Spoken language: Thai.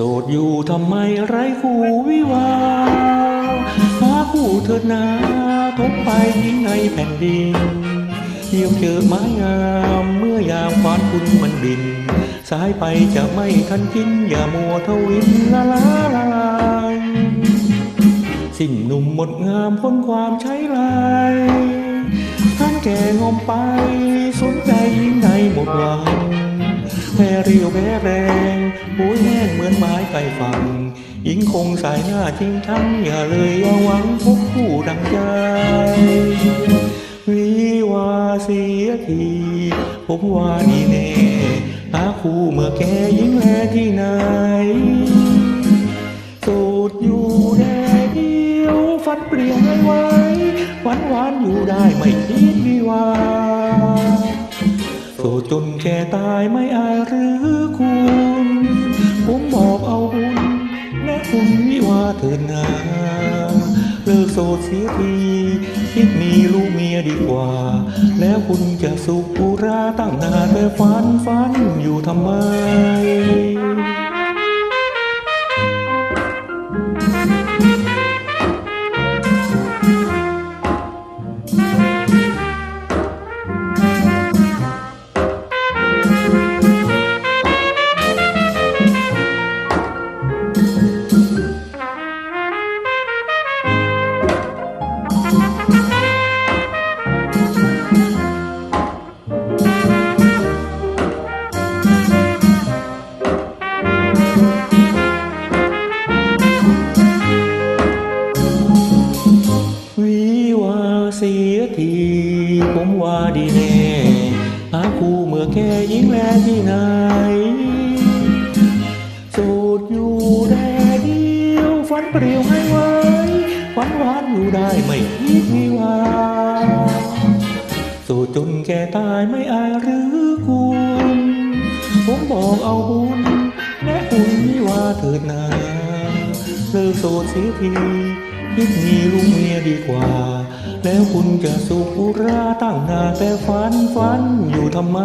สดอยู่ทำไมไร้คู่วิวาห์หาคู่เถิดนาทบไปยิ่งในแผ่นดินเที่ยวเจอไม้งามเมื่อยามฟ้านคุณมันบิน สายไปจะไม่ทันกิน อย่ามัวทวินละลาละลายสิ้นหนุ่มหมดงามพ้นความใช้ลายท่านแก่งอมไปสนใจยิ่งใดหมดหวัง แพ้เรียวแพ้แรงปุยแห้งเหมือนไม้ไก่ฝังหญิงคงสายหน้าจริงทั้งอย่าเลยอย่าหวังพบคู่ดังใจวิวาเสียทีผมว่าดีแน่หาคู่เมื่อแกยิ่งแลที่ไหนสูดอยู่แดเดียวฟันเปลี่ยวไม่ไหวหวานหวานอยู่ได้ไม่คิดวิวา สดจนแก่ตายไม่อายหรือคุณผมมอบเอาบุญและคุณวิวาเถิดนาเลิกโสดเสียทีคิดมีลูกเมียดีกว่า แล้วคุณจะสุขอุราตั้งนานแต่ฝันฝันอยู่ทำไม เสียทีผมว่าดีแน่หาคู่เมื่อแก่ยิงแลที่ไหนโสดอยู่แดดเดียวฝันเปลี่ยวให้ไว้ฝันหวานอยู่ได้ไม่คิดวิวาโสดจนแก่ตายไม่อายหรือคุณผมบอกเอาบุญแนะคุณวิวาเถิดนาเลิกโสดเสียทีคิดมีลูกเมียดีกว่า แล้วคุณจะสุขุราตั้งนาแต่ฝันฝันอยู่ทำไม